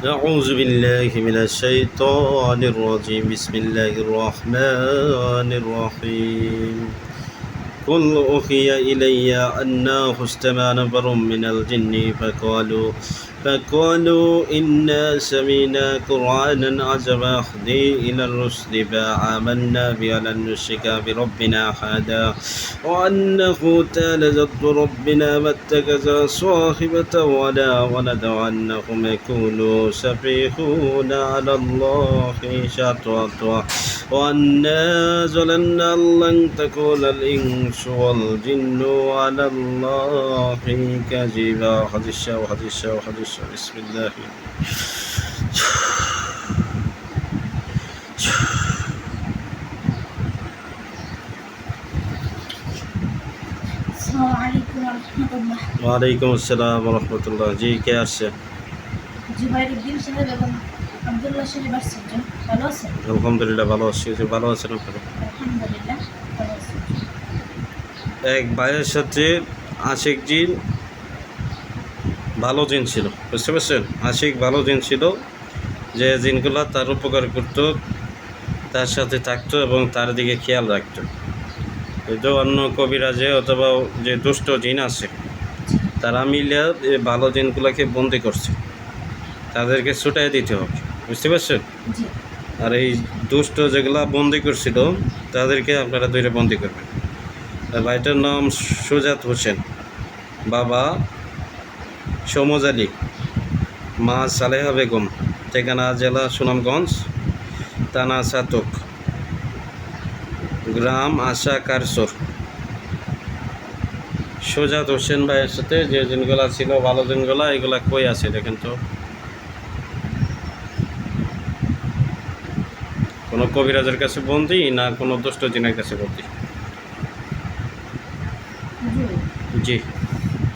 أعوذ بالله من الشيطان الرجيم. بسم الله الرحمن الرحيم. قل أوحي إلي أنه استمع نفر من الجن فقالوا فقالوا إنا سمينا قرآنا عجبا يهدي إلى الرشد فآمنا به لن نشرك بربنا أحدا وأنه تعالى جد ربنا ما اتخذ صاحبة ولا ولد وأنهم يكونوا سفيهون على الله شططا وأنا ظننا أن لن تكون الإنس والجن على الله كذبا حديث وحديث وحديث بسم الله আসসালামু আলাইকুম রহমতুল্লাহ ওয়ালাইকুম আসসালাম রহমতুল্লাহ জি কে আসছে জুবাইরুদ্দিন সাহেব এবং আবদুল্লাহ ভালো আছেন? আলহামদুলিল্লাহ ভালো আছি। ভালো আছেন আপনারা? আলহামদুলিল্লাহ এক ভাইয়ের সাথে আশিক জিন ভালো জিন ছিল বুঝতে পারছেন? আশিক ভালো জিন ছিল যে জিনগুলো তার উপকার করত তার সাথে থাকতো এবং তার দিকে খেয়াল রাখতো। কিন্তু অন্য কবিরাজে অথবা যে দুষ্ট জিন আছে তারা মিলে এই ভালো জিনগুলোকে বন্দি করছে। তাদেরকে ছুটাই দিতে হবে। বুঝতে পারছেন? আর এই দুষ্ট যেগুলা বন্দি করছিল তাদেরকে আপনারা দুইটা বন্দি করবেন। ভাইটার নাম সুজাত হোসেন। বাবা সমজ আলী। মা সালেহা বেগম। ঠিকানা জেলা সুনামগঞ্জ তানা সাতক। গ্রাম আশা কারসর সুজাত হোসেন ভাইয়ের সাথে যে জিনগুলা ছিল ভালো জিনগুলা এগুলা কই আছে দেখেন তো? কোনো কবিরাজের কাছে বন্দি না কোনো দুষ্ট জিনের কাছে বন্দি। জি।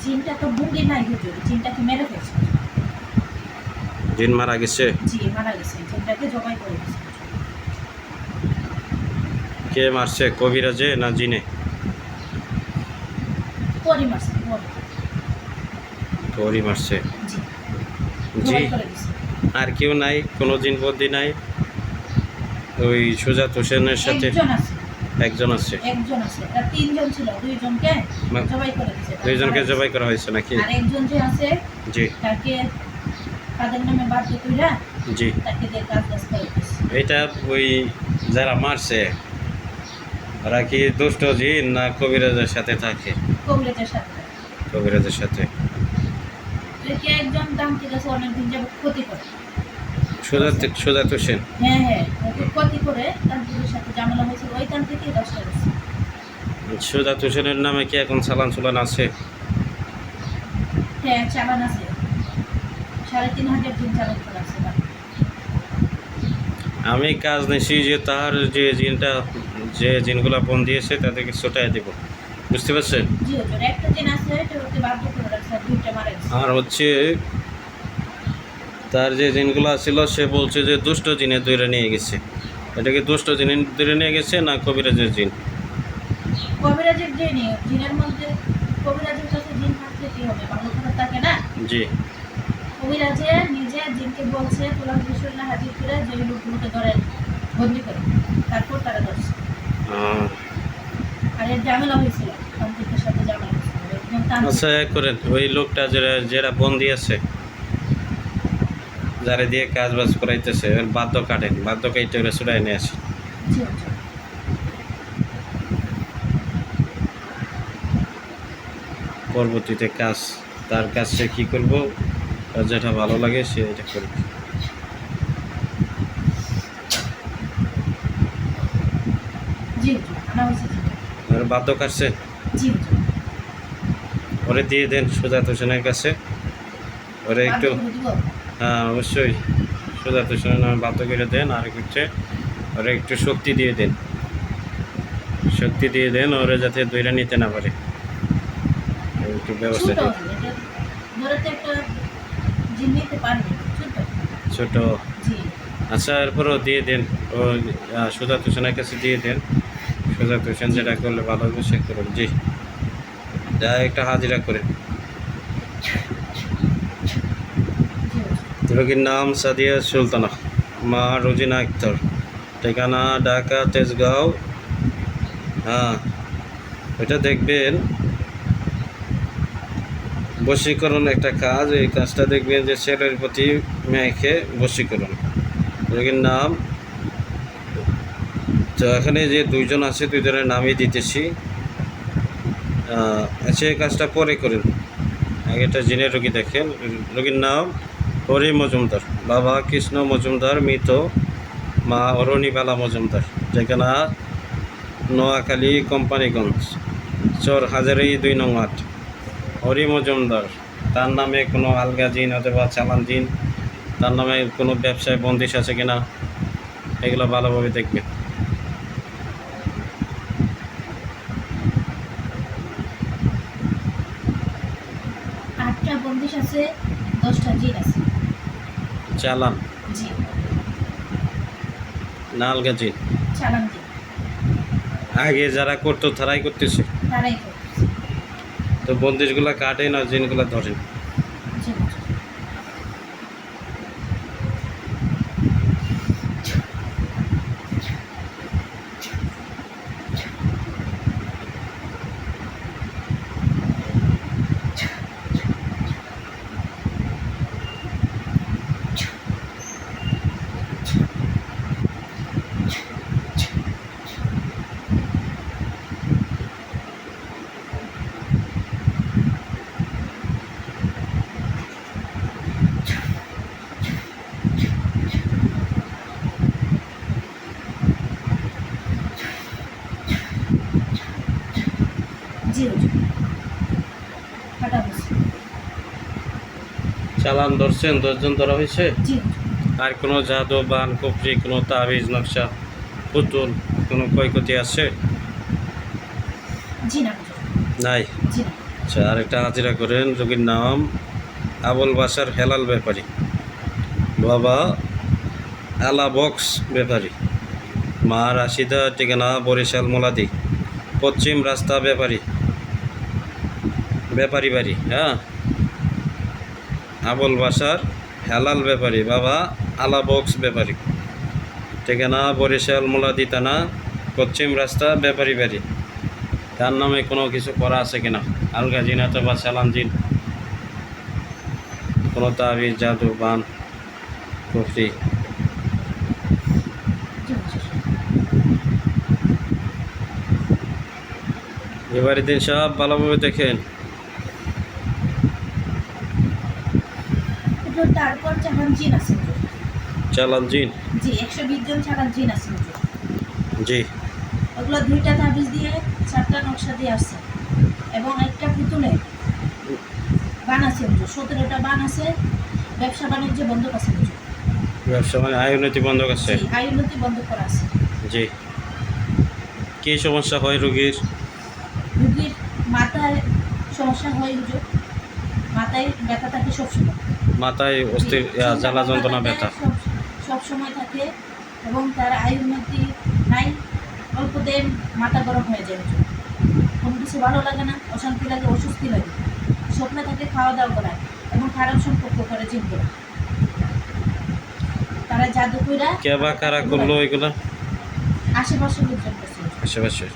জিনটা তো বুঙ্গি নাই হুজুর জিনটাকে মেরে ফেলছে। জিন মারা গেছে? জি মারা গেছে জিনটাকে জবাই করে দিয়েছে। কে মারছে কবিরাজে না জিনে? পরি মারছে পরি। মারছে। জি। আর কেউ নাই কোনো জিন বন্দি নাই। ওই সুজাত হোসেনের সাথে একজন আছে। একজন আছে। একজন আছে। আর তিনজন ছিল দুইজনকে জবাই করে দুইজনকে জবাই করা হয়েছে নাকি? আর একজন যে আছে জি। তাকে তাদের নামে বাধ্য কইরা জি। তাকে দিয়ে কাজ কাজ এটা ওই যারা মারছে ওরা কি দুষ্ট জিন না কবিরাজের সাথে থাকে? কবিরাজের সাথে। কবিরাজের সাথে। অনেকদিন যাবত ক্ষতি করে। সুজাত সুজাত হোসেন হ্যাঁ হ্যাঁ করে তান্ত্রিকের সাথে ঝামেলা হয়েছিল ওইখান থেকে দশটা গেছে সুজাত হোসেনের নামে কি এখন চালান চুলান আছে? হ্যাঁ চালান আছে। সাড়ে তিন হাজার দিন চালান আছে আমি কাজ নিছি যে তার যে জিনটা যে জিনগুলো বন দিয়েছে তাদেরকে ছোটাই দেব। বুঝতে পারছেন? আর হচ্ছে তার যে জিনগুলো ছিল সে বলছে যে দুষ্ট জিনে দৈরে নিয়ে গেছে। এটাকে দুষ্ট জিনে দৈরে নিয়ে গেছে না কবিরাজের জিন? কবিরাজের জিনের মধ্যে কবিরাজের কাছে জিন কি হবে? ভালো খারাপ থাকে না? জি। কবিরাজে নিজে জিনকে বলছে তোলা হাজির করে যে লোকগুলোকে ধরে বন্দি করে। তারপর তারা ধরছে। আর এর ঝামেলা হয়েছিল। তান্ত্রিকের সাথে ঝামেলা হয়েছিল। আচ্ছা করেন ওই লোকটা যারা যারা বন্দি আছে যারা দিয়ে কাজ বাজ করাইতেছে এর বাদ্য কাটেন বাদ্য কাইটে ওরা ছুটাই নিয়ে আসে। জি হুজুর। পরবর্তীতে কাজ তার কাজ সে কী করব তার যেটা ভালো লাগে সে এটা করবে। বাদ্য কাটছে? ওরে দিয়ে দেন সুজাত হোসেনের কাছে। ওরে একটু? হ্যাঁ অবশ্যই। সুজাত হোসেনের নামে বাধ্য করে দেন আর হচ্ছে ওরে একটু শক্তি দিয়ে দেন। শক্তি দিয়ে দেন ওরা যাতে দইরা নিতে না পারে। একটু ব্যবস্থা ছোট আচ্ছা এরপরও দিয়ে দেন। ও সুজাত হোসেনের কাছে দিয়ে দেন। সুজাত হোসেন যেটা করলে ভালো হবে সে করুন। জি। যা একটা হাজিরা করে জি হুজুর। রোগীর নাম সাদিয়া সুলতানা মা রোজিনা আক্তার ঠিকানা ঢাকা তেজগাঁও। হ্যাঁ এটা দেখবেন। বশীকরণ একটা কাজ এই কাজটা দেখবেন যে ছেলের প্রতি মেয়েকে বশীকরণ। রোগীর নাম। তো এখানে যে দুইজন আছে দুইজনের নামই দিতেছি। আহ, সে কাজটা পরে করেন। আগে একটা জিনের রোগী দেখেন। রোগীর নাম? হরি মজুমদার বাবা কৃষ্ণ মজুমদার মৃত মা অরণিবালা মজুমদার যেখানে নোয়াখালী, কোম্পানিগঞ্জ চর হাজারি দুই নং আট হরি মজুমদার তার নামে কোনো আলগা জিন অথবা চালান জিন তার নামে কোনো ব্যবসায় বন্দিশ আছে কিনা এগুলো ভালোভাবে দেখবে। আটটা বন্দিশ আছে, দশটা জিন আছে। চালান। জি। না আলগা জিন চালান আগে যারা করতো তারাই করতেছে। তারাই তো বন্দিশগুলা কাটে না জিনগুলা ধরেন জি হুজুর। জি হুজুর কাটা হয়েছে চালান ধরছেন দশজন ধরা হয়েছে? আর কোনো জাদু বান কপরি কোনো তাবিজ নকশা পুতুল কোনো ক্ষয়ক্ষতি আছে। নাই? আচ্ছা আরেকটা হাজিরা করেন রোগীর নাম আবুল বাসার হেলাল ব্যাপারী। বাবা আলা বক্স ব্যাপারী। মা রাশিদা ঠিকানা বরিশাল মোলাদি। পশ্চিম রাস্তা ব্যাপারী। ব্যাপারী বাড়ি হ্যাঁ? আবুল বাসার হেলাল ব্যাপারী, বাবা আলা বক্স ব্যাপারী। ঠিকানা বরিশাল মোলাদি থানা, পশ্চিম রাস্তা ব্যাপারী বাড়ি তার নামে কোনো কিছু করা আছে কিনা? আলগা জিন অথবা সালাম জিন। কোনো তাবিজ, জাদু, বান, কুফরি। জি এবারে দিন সব ভালোভাবে দেখেন। হুজুর, তারপর চালান জিন আছে হুজুর। চালান জিন জি একশো বিশ জন চালান জিন আছে। জি। ওগুলো দুইটা তাবিজ দিয়ে চারটা নকশা দিয়ে আসছে। এবং একটা পুতুলে বান আছে হুজুর সতেরোটা বান আছে ব্যবসা বাণিজ্য বন্ধ আছে হুজুর ব্যবসা মানে আয় উন্নতি বন্ধ আছে? জি উন্নতি বন্ধ করা আছে। জি। কী সমস্যা হয় রোগীর? রুগীর মাথায় সমস্যা হয় হুজুর মাথায় ব্যথা থাকে সবসময়। মাথায় অস্থির জ্বালা যন্ত্রণা ব্যথা। সব সব সময় থাকে এবং তার আয়ুর্নতি নাই অল্পতে মাথা গরম হয়ে যায় কোনো কিছু ভালো লাগে না অশান্তি লাগে অস্বস্তি লাগে। স্বপ্নে থাকে খাওয়া দাওয়া করায় এবং খারাপ সম্পর্ক করে চিন্তা তারা জাদু কইরা কে বা কারা করল এগুলো? আশেপাশে লোকজন আশেপাশে?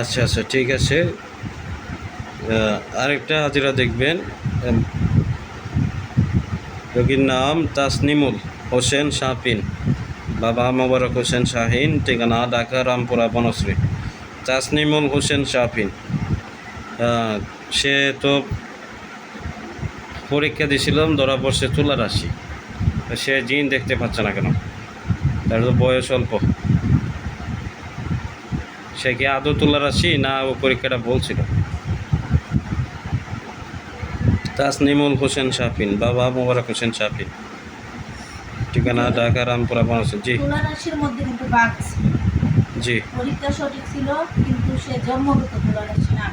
আচ্ছা আচ্ছা ঠিক আছে। আরেকটা হাজিরা দেখবেন। রোগীর নাম তাসনিমুল হোসেন শাহপিন বাবা মোবারক হোসেন শাহিন, ঠিকানা ঢাকা রামপুরা, বনশ্রী। তাসনিমুল হোসেন শাহপিন সে তো পরীক্ষা দিয়েছিলাম, ধরা পড়ছে তুলা রাশি সে জিন দেখতে পাচ্ছে না কেন? তার তো বয়স অল্প। সে কি আদৌ তুলা রাশি না ও পরীক্ষাটা বলছিল? তাসনিমুল হোসেন শাহপিন বাবা মোবারক হোসেন শাহপিন ঠিকানা ঢাকা রামপুরা বনশ্রী জি। তুলা মধ্যে কিন্তু বাঘ জি। পরীক্ষা সঠিক ছিল কিন্তু সে জন্মগত না।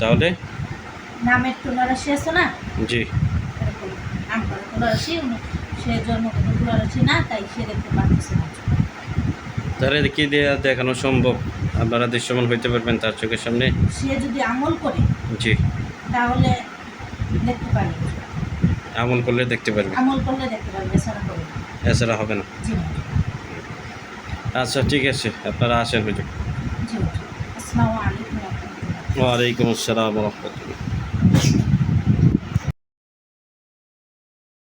তাহলে? নামের তুলা রাশি আছে না? জি। এরকম নাম করা তুলা সে জন্মগত তুলা না তাই সে দেখতে পাচ্ছে না। তাহলে কি দিয়ে দেখানো সম্ভব? আপনারা দৃশ্যমান হইতে পারবেন তার চোখের সামনে। সে যদি আমল করে জি। তাহলে দেখতে পারবে। আমল করলে দেখতে পারবে। আমল করলে দেখতে পারবে এছাড়া হবে না। এছাড়া হবে না। আচ্ছা ঠিক আছে আপনারা আসেন রাহমাতুল্লাহ। ওয়ালাইকুম আসসালাম রহমতুল্লাহ।